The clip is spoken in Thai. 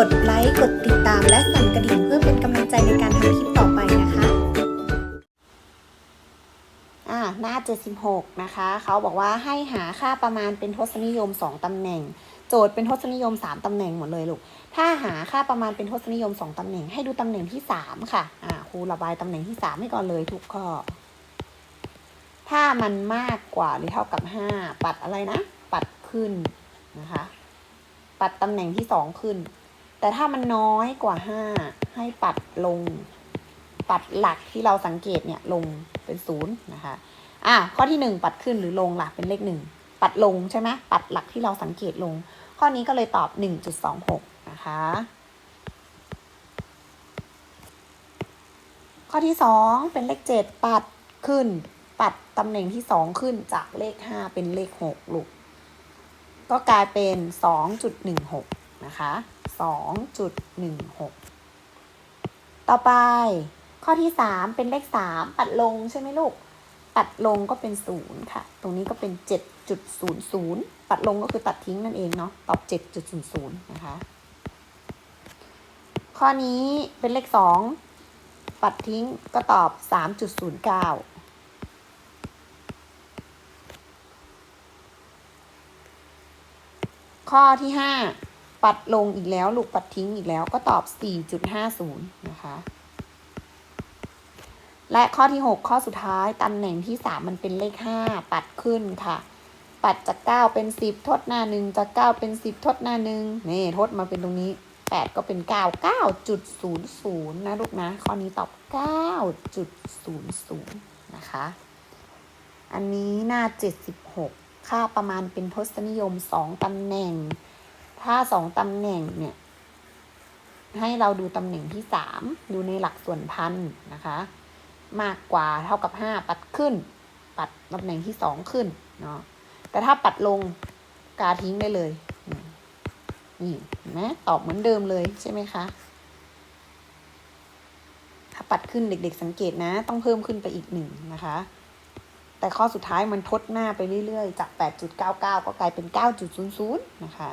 กดไลค์ กดติดตามและสั่นกระดิ่งเพื่อเป็นกำลังใจในการทำคลิปต่อไปนะคะ อ่าหน้า 76 นะคะ เขาบอกว่าให้หาค่าประมาณเป็นทศนิยม 2 ตำแหน่ง โจทย์เป็นทศนิยม 3 ตำแหน่งหมดเลยลูก ถ้าหาค่าประมาณเป็นทศนิยม 2 ตำแหน่ง ให้ดูตำแหน่งที่ 3 ค่ะ อ่าครูระบายตำแหน่งที่ 3 ให้ก่อนเลยทุกข้อ ถ้ามันมากกว่าหรือเท่ากับ 5 ปัดอะไรนะ ปัดขึ้นนะคะ ปัดตำแหน่งที่ 2 ขึ้น แต่ถ้ามันน้อยกว่า 5 ให้ปัดลง ปัดหลักที่เราสังเกตเนี่ยลงเป็นศูนย์นะคะ อะข้อที่หนึ่งปัดขึ้นหรือลงหล่ะเป็นเลขหนึ่งปัดลงใช่ไหมปัดหลักที่เราสังเกตลง ข้อนี้ก็เลยตอบหนึ่งจุดสองหกนะคะ ข้อที่สองเป็นเลขเจ็ดปัดขึ้น ปัดตำแหน่งที่สองขึ้นจากเลขห้าเป็นเลขหกลูก ก็กลายเป็นสองจุดห นะคะสองจุดหนึ่งหกต่อไป ข้อที่สามเป็นเลขสามปัดลงใช่ไหมลูกปัดลงก็เป็นศูนย์ค่ะ ตรงนี้ก็เป็นเจ็ดจุดศูนย์ศูนย์ปัดลงก็คือตัดทิ้งนั่นเองเนาะ ตอบเจ็ดจุดศูนย์ศูนย์นะคะ ข้อนี้เป็นเลขสองปัดทิ้งก็ตอบสามจุดศูนย์เก้าข้อที่ห้า ปัดลงอีกแล้ว ลูกปัดทิ้งอีกแล้วก็ตอบสี่จุดห้าศูนย์นะคะ และข้อที่ 6 ข้อสุดท้ายตำแหน่งที่ 3 มันเป็นเลข 5 ปัดขึ้นค่ะ ปัดจาก 9 เป็น 10 ทดหน้าหนึ่งจาก 9 เป็น 10 ทดหน้าหนึ่งนี่ ทดมาเป็นตรงนี้ 8 ก็เป็น 9 9.00 นะลูกนะ ข้อนี้ตอบ 9.00 นะคะ อันนี้หน้า 76 ค่าประมาณเป็นทศนิยม 2ตำแหน่ง ถ้า2ตำแหน่งเนี่ย ให้เราดูตำแหน่งที่3ดูในหลักส่วนพันนะคะ มากกว่าเท่ากับ5ปัดขึ้น ปัดตำแหน่งที่2ขึ้นเนาะแต่ถ้าปัดลงกาทิ้งได้เลยนี่เห็นไหมตอบเหมือนเดิมเลยใช่ไหมคะถ้าปัดขึ้นเด็ก ๆ สังเกตนะ ต้องเพิ่มขึ้นไปอีกหนึ่งนะคะ แต่ข้อสุดท้ายมันทดหน้าไปเรื่อยๆ จาก 8.99 ก็กลายเป็น 9.00 นะคะ